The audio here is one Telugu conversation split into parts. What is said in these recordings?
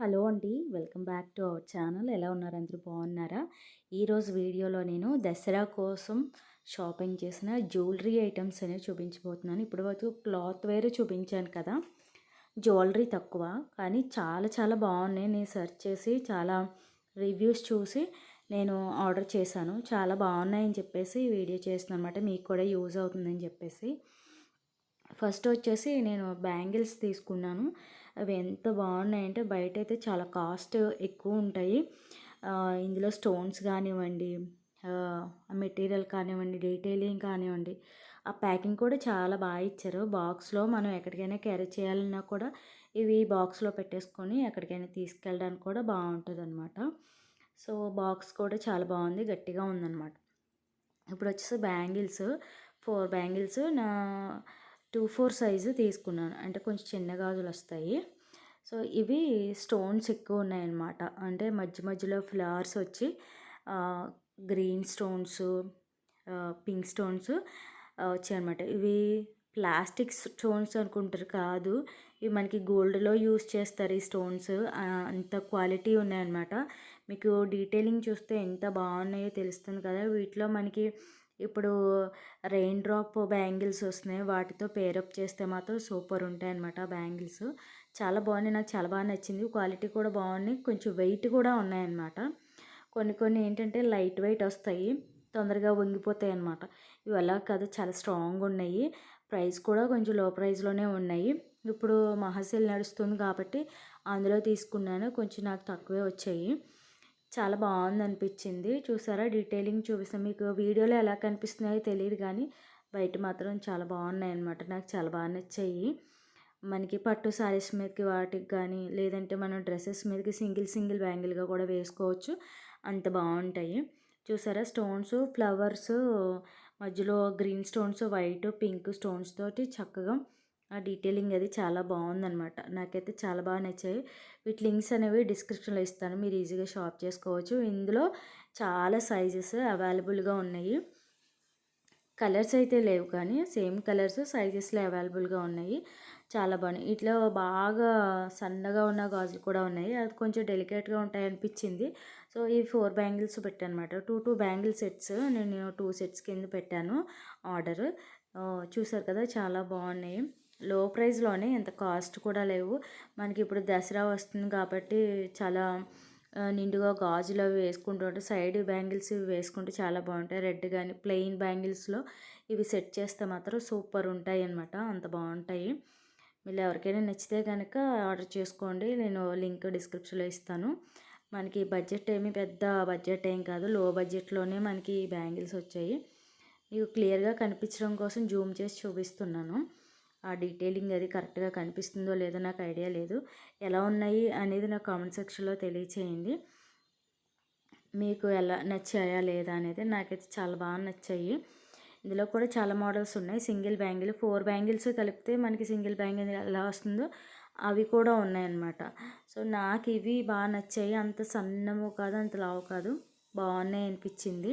హలో అండి. Welcome back to our channel. ఎలా ఉన్నారు? అందరూ బాగున్నారా? ఈరోజు వీడియోలో నేను దసరా కోసం షాపింగ్ చేసిన జ్యువెలరీ ఐటమ్స్ అనేవి చూపించబోతున్నాను. ఇప్పుడు వరకు క్లాత్ వేర్ చూపించాను కదా. జ్యువెలరీ తక్కువ. కానీ చాలా చాలా బాగున్నాయి. నేను సెర్చ్ చేసి చాలా రివ్యూస్ చూసి నేను ఆర్డర్ చేశాను. చాలా బాగున్నాయని చెప్పేసి వీడియో చేస్తున్నాను అనమాట మీకు కూడా యూజ్ అవుతుందని చెప్పేసి. ఫస్ట్ వచ్చేసి నేను బ్యాంగిల్స్ తీసుకున్నాను. అవి ఎంత బాగున్నాయంటే బయట అయితే చాలా కాస్ట్ ఎక్కువ ఉంటాయి ఇందులో స్టోన్స్ కానివ్వండి మెటీరియల్ కానివ్వండి డీటెయిలింగ్ కానివ్వండి ఆ ప్యాకింగ్ కూడా చాలా బాగా ఇచ్చారు. బాక్స్లో మనం ఎక్కడికైనా క్యారీ చేయాలన్నా కూడా ఇవి బాక్స్లో పెట్టేసుకొని ఎక్కడికైనా తీసుకెళ్ళడానికి కూడా బాగుంటుంది అనమాట సో బాక్స్ కూడా చాలా బాగుంది గట్టిగా ఉందన్నమాట. ఇప్పుడు వచ్చేసి బ్యాంగిల్స్ ఫోర్ బ్యాంగిల్స్ నా టూ ఫోర్ సైజు తీసుకున్నాను. అంటే కొంచెం చిన్న గాజులు వస్తాయి సో ఇవి స్టోన్స్ ఎక్కువ ఉన్నాయన్నమాట అంటే మధ్య మధ్యలో ఫ్లవర్స్ వచ్చి గ్రీన్ స్టోన్స్ పింక్ స్టోన్స్ వచ్చాయన్నమాట. ఇవి ప్లాస్టిక్ స్టోన్స్ అనుకుంటారు కాదు. ఇవి మనకి గోల్డ్లో యూస్ చేస్తారు ఈ స్టోన్స్. అంత క్వాలిటీ ఉన్నాయన్నమాట. మీకు డీటెయిలింగ్ చూస్తే ఎంత బాగున్నాయో తెలుస్తుంది కదా. వీటిలో మనకి ఇప్పుడు రెయిన్ డ్రాప్ బ్యాంగిల్స్ వస్తున్నాయి. వాటితో పేరప్ చేస్తే మాత్రం సూపర్ ఉంటాయి అనమాట బ్యాంగిల్స్ చాలా బాగున్నాయి. నాకు చాలా బాగా నచ్చింది. క్వాలిటీ కూడా బాగున్నాయి. కొంచెం వెయిట్ కూడా ఉన్నాయన్నమాట కొన్ని కొన్ని ఏంటంటే లైట్ వెయిట్ వస్తాయి. తొందరగా వంగిపోతాయి అనమాట ఇవి అలా కాదు. చాలా స్ట్రాంగ్ ఉన్నాయి. ప్రైస్ కూడా కొంచెం లో ప్రైస్లోనే ఉన్నాయి. ఇప్పుడు మహాసేల్ నడుస్తుంది కాబట్టి అందులో తీసుకున్నాను. కొంచెం నాకు తక్కువే వచ్చాయి. చాలా బాగుంది అనిపించింది చూసారా? డీటెయిలింగ్ చూపిస్తాను. మీకు వీడియోలో ఎలా కనిపిస్తున్నాయో తెలియదు కానీ బయట మాత్రం చాలా బాగున్నాయి అనమాట నాకు చాలా బాగా నచ్చాయి. మనకి పట్టు శారీస్ మీదకి వాటికి కానీ లేదంటే మనం డ్రెస్సెస్ మీదకి సింగిల్ సింగిల్ బ్యాంగిల్గా కూడా వేసుకోవచ్చు. అంత బాగుంటాయి. చూసారా? స్టోన్స్ ఫ్లవర్స్ మధ్యలో green stones white pink stones తోటి చక్కగా ఆ డీటెయిలింగ్ అది చాలా బాగుందనమాట నాకైతే చాలా బాగా నచ్చాయి. వీటి లింక్స్ అనేవి డిస్క్రిప్షన్లో ఇస్తాను. మీరు ఈజీగా షాప్ చేసుకోవచ్చు. ఇందులో చాలా సైజెస్ అవైలబుల్గా ఉన్నాయి. కలర్స్ అయితే లేవు కానీ సేమ్ కలర్స్ సైజెస్లో అవైలబుల్గా ఉన్నాయి. చాలా బాగున్నాయి. ఇట్లా బాగా సన్నగా ఉన్న గాజులు కూడా ఉన్నాయి. అది కొంచెం డెలికేట్గా ఉంటాయి అనిపించింది సో ఈ ఫోర్ బ్యాంగిల్స్ పెట్టాను అనమాట టూ టూ బ్యాంగిల్ సెట్స్ నేను టూ సెట్స్ కింద పెట్టాను. ఆర్డర్ చూసారు కదా? చాలా బాగున్నాయి. లో ప్రైస్లోనే ఎంత కాస్ట్ కూడా లేవు. మనకి ఇప్పుడు దసరా వస్తుంది కాబట్టి చాలా నిండుగా గాజులు అవి వేసుకుంటుంటే సైడ్ బ్యాంగిల్స్ ఇవి వేసుకుంటే చాలా బాగుంటాయి. రెడ్ కానీ ప్లెయిన్ బ్యాంగిల్స్లో ఇవి సెట్ చేస్తే మాత్రం సూపర్ ఉంటాయి అనమాట అంత బాగుంటాయి. మీరు ఎవరికైనా నచ్చితే కనుక ఆర్డర్ చేసుకోండి. నేను లింక్ డిస్క్రిప్షన్లో ఇస్తాను. మనకి బడ్జెట్ ఏమి పెద్ద బడ్జెట్ ఏం కాదు. లో బడ్జెట్లోనే మనకి బ్యాంగిల్స్ వచ్చాయి. మీకు క్లియర్గా కనిపించడం కోసం జూమ్ చేసి చూపిస్తున్నాను. ఆ డీటెయిలింగ్ అది కరెక్ట్గా కనిపిస్తుందో లేదో నాకు ఐడియా లేదు. ఎలా ఉన్నాయి అనేది నాకు కామెంట్ సెక్షన్లో తెలియచేయండి. మీకు ఎలా నచ్చాయా లేదా అనేది నాకైతే చాలా బాగా నచ్చాయి. ఇందులో కూడా చాలా మోడల్స్ ఉన్నాయి. సింగిల్ బ్యాంగిల్ ఫోర్ బ్యాంగిల్స్ కలిపితే మనకి సింగిల్ బ్యాంగిల్ ఎలా వస్తుందో అవి కూడా ఉన్నాయన్నమాట. సో నాకు ఇవి బాగా నచ్చాయి. అంత సన్నము కాదు అంత లావు కాదు. బాగున్నాయి అనిపించింది.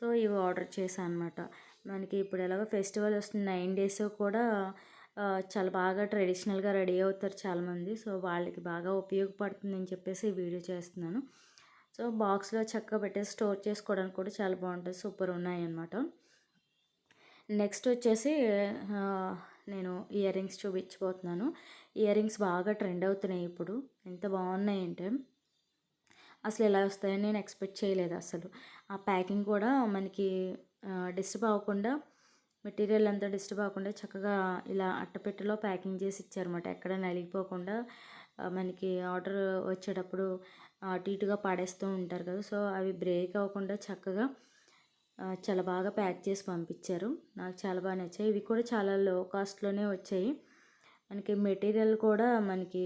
సో ఇవి ఆర్డర్ చేశాను అనమాట మనకి ఇప్పుడు ఎలాగో ఫెస్టివల్ వస్తుంది. నైన్ డేస్ కూడా చాలా బాగా ట్రెడిషనల్గా రెడీ అవుతారు చాలామంది. సో వాళ్ళకి బాగా ఉపయోగపడుతుందని చెప్పేసి ఈ వీడియో చేస్తున్నాను. సో బాక్స్లో చక్కగా పెట్టేసి స్టోర్ చేసుకోవడానికి కూడా చాలా బాగుంటుంది సూపర్ ఉన్నాయి అన్నమాట నెక్స్ట్ వచ్చేసి నేను ఇయర్ రింగ్స్ చూపించబోతున్నాను. ఇయర్ రింగ్స్ బాగా ట్రెండ్ అవుతున్నాయి ఇప్పుడు. ఎంత బాగున్నాయి అంటే అసలు ఎలా వస్తాయని నేను ఎక్స్పెక్ట్ చేయలేదు అసలు. ఆ ప్యాకింగ్ కూడా మనకి డిస్టర్బ్ అవ్వకుండా మెటీరియల్ అంతా డిస్టర్బ్ అవ్వకుండా చక్కగా ఇలా అట్టపెట్టెలో ప్యాకింగ్ చేసి ఇచ్చారన్నమాట. ఎక్కడ నలిగిపోకుండా మనకి ఆర్డర్ వచ్చేటప్పుడు అటు ఇటుగా పాడేస్తూ ఉంటారు కదా. సో అవి బ్రేక్ అవ్వకుండా చక్కగా చాలా బాగా ప్యాక్ చేసి పంపించారు. నాకు చాలా బాగా నచ్చాయి. ఇవి కూడా చాలా లో కాస్ట్లోనే వచ్చాయి. మనకి మెటీరియల్ కూడా మనకి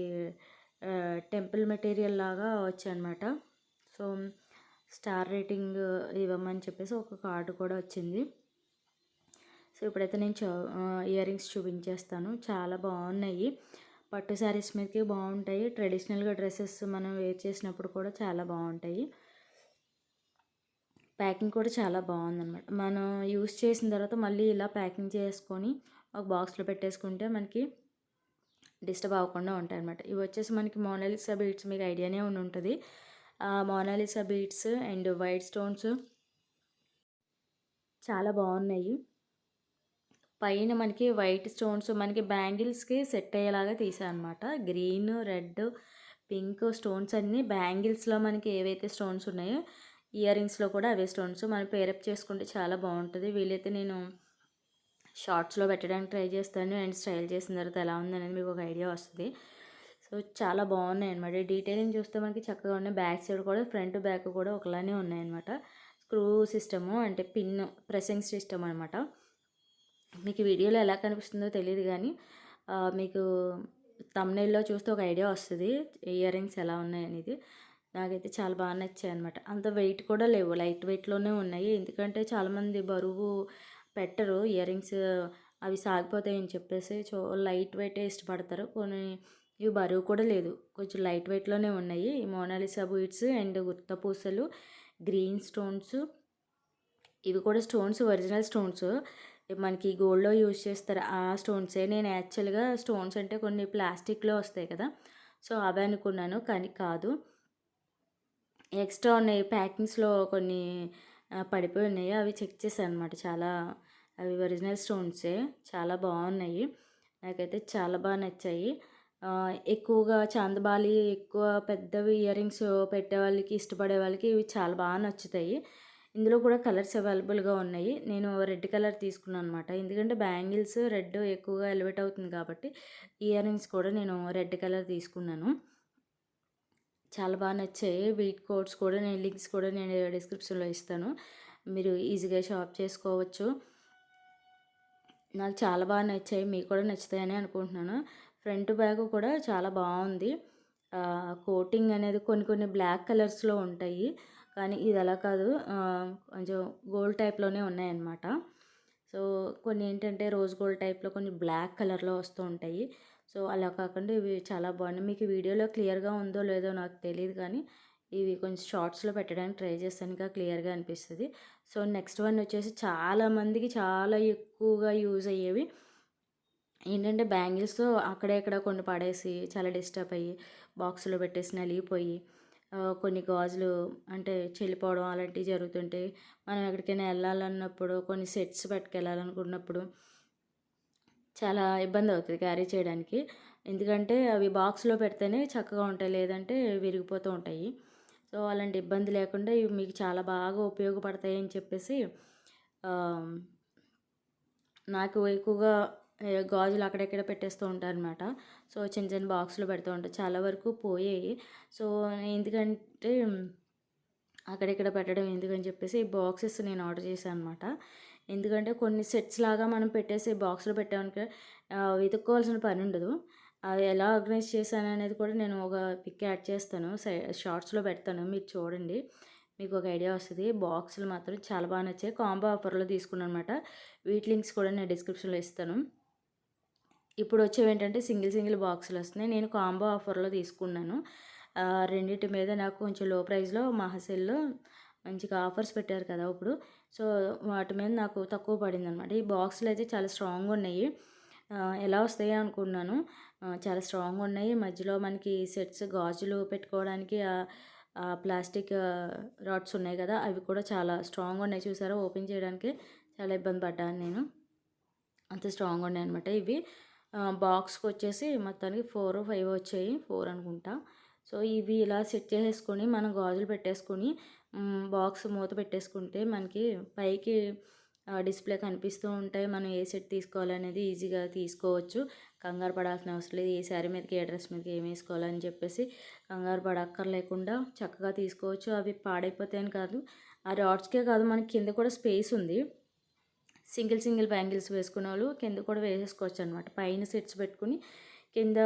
టెంపుల్ మెటీరియల్ లాగా వచ్చాయన్నమాట. సో స్టార్ రేటింగ్ ఇవ్వమని చెప్పేసి ఒక కార్డు కూడా వచ్చింది. సో ఇప్పుడైతే నేను చూ ఇయర్ రింగ్స్ చూపించేస్తాను. చాలా బాగున్నాయి. పట్టు శారీస్ మీదకి బాగుంటాయి. ట్రెడిషనల్గా డ్రెస్సెస్ మనం వేర్ చేసినప్పుడు కూడా చాలా బాగుంటాయి. ప్యాకింగ్ కూడా చాలా బాగుందన్నమాట. మనం యూస్ చేసిన తర్వాత మళ్ళీ ఇలా ప్యాకింగ్ చేసుకొని ఒక బాక్స్లో పెట్టేసుకుంటే మనకి డిస్టర్బ్ అవ్వకుండా ఉంటాయి అనమాట ఇవి వచ్చేసి మనకి మోనాలిసా బీడ్స్ మీకు ఐడియానే ఉండి ఉంటుంది. Mona Lisa beads and white stones చాలా బాగున్నాయి. పైన మనకి వైట్ స్టోన్స్ మనకి బ్యాంగిల్స్కి సెట్ అయ్యేలాగా తీసాను అనమాట గ్రీన్ రెడ్ పింక్ స్టోన్స్ అన్నీ బ్యాంగిల్స్లో మనకి ఏవైతే స్టోన్స్ ఉన్నాయో ఇయర్ రింగ్స్లో కూడా అవే స్టోన్స్. మనం పేరప్ చేసుకుంటే చాలా బాగుంటుంది. వీలైతే నేను షార్ట్స్లో పెట్టడానికి ట్రై చేస్తాను. అండ్ స్టైల్ చేసిన తర్వాత ఎలా ఉందనేది మీకు ఒక ఐడియా వస్తుంది. సో చాలా బాగున్నాయి అనమాట డీటెయిలింగ్ చూస్తే మనకి చక్కగా ఉన్నాయి బ్యాక్ సైడ్ కూడా ఫ్రంట్ బ్యాక్ కూడా ఒకలానే ఉన్నాయన్నమాట. స్క్రూ సిస్టము అంటే పిన్ ప్రెసింగ్ సిస్టమ్ అనమాట మీకు వీడియోలో ఎలా కనిపిస్తుందో తెలియదు కానీ మీకు తమ్నైల్లో చూస్తే ఒక ఐడియా వస్తుంది ఇయర్ రింగ్స్ ఎలా ఉన్నాయి అనేది. నాకైతే చాలా బాగా నచ్చాయి అనమాట అంత వెయిట్ కూడా లేవు లైట్ వెయిట్లోనే ఉన్నాయి. ఎందుకంటే చాలామంది బరువు పెట్టరు ఇయర్ రింగ్స్ అవి సాగిపోతాయని చెప్పేసి. చో లైట్ వెయిటే ఇష్టపడతారు. కొన్ని ఇవి బరువు కూడా లేదు. కొంచెం లైట్ వెయిట్లోనే ఉన్నాయి. ఈ మోనాలిసా బీడ్స్ అండ్ గుత్త పూసలు గ్రీన్ స్టోన్స్ ఇవి కూడా స్టోన్స్ ఒరిజినల్ స్టోన్స్ మనకి గోల్డ్లో యూజ్ చేస్తారు. ఆ స్టోన్సే నేను యాక్చువల్గా స్టోన్స్ అంటే కొన్ని ప్లాస్టిక్లో వస్తాయి కదా. సో అవి అనుకున్నాను. కానీ కాదు. ఎక్స్ట్రా ఉన్నాయి. ప్యాకింగ్స్లో కొన్ని పడిపోయి ఉన్నాయి. అవి చెక్ చేశాను అనమాట చాలా అవి ఒరిజినల్ స్టోన్సే. చాలా బాగున్నాయి. నాకైతే చాలా బాగా నచ్చాయి. ఎక్కువగా చాందబాలి ఎక్కువ పెద్దవి ఇయర్ రింగ్స్ పెట్టే వాళ్ళకి ఇష్టపడే వాళ్ళకి ఇవి చాలా బాగా నచ్చుతాయి. ఇందులో కూడా కలర్స్ అవైలబుల్గా ఉన్నాయి. నేను రెడ్ కలర్ తీసుకున్నాను అనమాట ఎందుకంటే బ్యాంగిల్స్ రెడ్ ఎక్కువగా ఎలివేట్ అవుతుంది కాబట్టి ఇయర్ రింగ్స్ కూడా నేను రెడ్ కలర్ తీసుకున్నాను. చాలా బాగా నచ్చాయి. వీట్ కోడ్స్ కూడా నేను లింక్స్ కూడా నేను డిస్క్రిప్షన్లో ఇస్తాను. మీరు ఈజీగా షాప్ చేసుకోవచ్చు. నాకు చాలా బాగా నచ్చాయి. మీకు కూడా నచ్చుతాయని అనుకుంటున్నాను. ఫ్రంట్ బ్యాగ్ కూడా చాలా బాగుంది. కోటింగ్ అనేది కొన్ని కొన్ని బ్లాక్ కలర్స్లో ఉంటాయి. కానీ ఇది అలా కాదు కొంచెం గోల్డ్ టైప్లోనే ఉన్నాయన్నమాట. సో కొన్ని ఏంటంటే రోజ్ గోల్డ్ టైప్లో కొన్ని బ్లాక్ కలర్లో వస్తూ ఉంటాయి. సో అలా కాకుండా ఇవి చాలా బాగున్నాయి. మీకు వీడియోలో క్లియర్గా ఉందో లేదో నాకు తెలియదు కానీ ఇవి కొంచెం షార్ట్స్లో పెట్టడానికి ట్రై చేస్తాను. ఇంకా క్లియర్గా అనిపిస్తుంది. సో నెక్స్ట్ వన్ వచ్చేసి చాలామందికి చాలా ఎక్కువగా యూజ్ అయ్యేవి ఏంటంటే బ్యాంగిల్స్ అక్కడే ఇక్కడ కొన్ని పడేసి చాలా డిస్టర్బ్ అయ్యి బాక్స్లో పెట్టేసి నలిగిపోయి కొన్ని గాజులు అంటే చెల్లిపోవడం అలాంటివి జరుగుతుంటాయి మనం ఎక్కడికైనా వెళ్ళాలన్నప్పుడు కొన్ని సెట్స్ పట్టుకెళ్ళాలనుకున్నప్పుడు చాలా ఇబ్బంది అవుతుంది క్యారీ చేయడానికి. ఎందుకంటే అవి బాక్స్లో పెడితేనే చక్కగా ఉంటాయి లేదంటే విరిగిపోతూ ఉంటాయి. సో అలాంటి ఇబ్బంది లేకుండా ఇవి మీకు చాలా బాగా ఉపయోగపడతాయి అని చెప్పేసి నాకు ఎక్కువగా గాజులు అక్కడెక్కడ పెట్టేస్తూ ఉంటారనమాట సో చిన్న చిన్న బాక్స్లో పెడుతూ ఉంటారు. చాలా వరకు పోయాయి సో ఎందుకంటే అక్కడెక్కడ పెట్టడం ఎందుకని చెప్పేసి ఈ బాక్సెస్ నేను ఆర్డర్ చేశాను అనమాట ఎందుకంటే కొన్ని సెట్స్ లాగా మనం పెట్టేసి బాక్స్లో పెట్టామనుక వెతుక్కోవాల్సిన పని ఉండదు. అవి ఎలా ఆర్గనైజ్ చేశాను అనేది కూడా నేను ఒక పిక్ యాడ్ చేస్తాను. షార్ట్స్లో పెడతాను. మీరు చూడండి. మీకు ఒక ఐడియా వస్తుంది. బాక్సులు మాత్రం చాలా బాగా నచ్చాయి. కాంబో ఆఫర్లో తీసుకున్నాను అనమాట వీటి లింక్స్ కూడా నేను డిస్క్రిప్షన్లో ఇస్తాను. ఇప్పుడు వచ్చేవి ఏంటంటే సింగిల్ సింగిల్ బాక్సులు వస్తున్నాయి నేను కాంబో ఆఫర్లో తీసుకున్నాను. రెండింటి మీద నాకు కొంచెం లో ప్రైస్లో మహసెల్లో మంచిగా ఆఫర్స్ పెట్టారు కదా ఇప్పుడు. సో వాటి మీద నాకు తక్కువ పడింది అనమాట ఈ బాక్సులు అయితే చాలా స్ట్రాంగ్ ఉన్నాయి ఎలా వస్తాయి అనుకున్నాను చాలా స్ట్రాంగ్ ఉన్నాయి మధ్యలో మనకి సెట్స్ గాజులు పెట్టుకోవడానికి ప్లాస్టిక్ రాడ్స్ ఉన్నాయి కదా అవి కూడా చాలా స్ట్రాంగ్ ఉన్నాయి చూసారా? ఓపెన్ చేయడానికి చాలా ఇబ్బంది పడ్డాను నేను. అంత స్ట్రాంగ్ ఉన్నాయి అనమాట ఇవి. బాక్స్కి వచ్చేసి మొత్తానికి ఫోర్ ఫైవ్ వచ్చాయి. ఫోర్ అనుకుంటా. సో ఇవి ఇలా సెట్ చేసేసుకొని మనం గాజులు పెట్టేసుకొని బాక్స్ మూత పెట్టేసుకుంటే మనకి పైకి డిస్ప్లే కనిపిస్తూ ఉంటాయి. మనం ఏ సెట్ తీసుకోవాలనేది ఈజీగా తీసుకోవచ్చు. కంగారు పడాల్సిన అవసరం లేదు. ఏ శారీ మీదకి ఏ డ్రెస్ మీదకి ఏం వేసుకోవాలని చెప్పేసి కంగారు పడక్కర్లేకుండా చక్కగా తీసుకోవచ్చు. అవి పాడైపోతాయని కాదు. ఆ రాడ్స్కే కాదు మనకి కింద కూడా స్పేస్ ఉంది. సింగిల్ సింగిల్ బ్యాంగిల్స్ వేసుకునే వాళ్ళు కింద కూడా వేసేసుకోవచ్చు అనమాట పైన సెట్స్ పెట్టుకుని కింద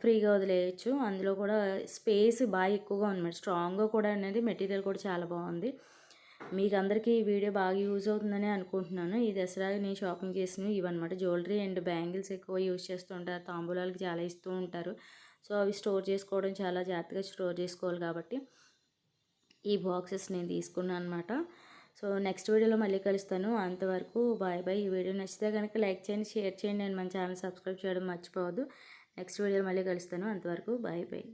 ఫ్రీగా వదిలేయచ్చు. అందులో కూడా స్పేస్ బాగా ఎక్కువగా ఉంది స్ట్రాంగ్గా కూడా అనేది మెటీరియల్ కూడా చాలా బాగుంది. మీకు అందరికీ ఈ వీడియో బాగా యూజ్ అవుతుందని అనుకుంటున్నాను. ఈ దసరా నేను షాపింగ్ చేసినవి ఇవన్నమాట. జ్యువెలరీ అండ్ బ్యాంగిల్స్ ఎక్కువ యూజ్ చేస్తూ ఉంటారు. తాంబూలాలకి చాలా ఇస్తూ ఉంటారు. సో అవి స్టోర్ చేసుకోవడం చాలా జాగ్రత్తగా స్టోర్ చేసుకోవాలి కాబట్టి ఈ బాక్సెస్ నేను తీసుకున్నాను అనమాట సో నెక్స్ట్ వీడియోలో మళ్ళీ కలుస్తాను. అంతవరకు బాయ్ బాయ్. ఈ వీడియో నచ్చితే కనుక లైక్ చేయండి షేర్ చేయండి. అండ్ మన ఛానల్ సబ్స్క్రైబ్ చేయడం మర్చిపోవద్దు. నెక్స్ట్ వీడియోలో మళ్ళీ కలుస్తాను. అంతవరకు బాయ్ బాయ్.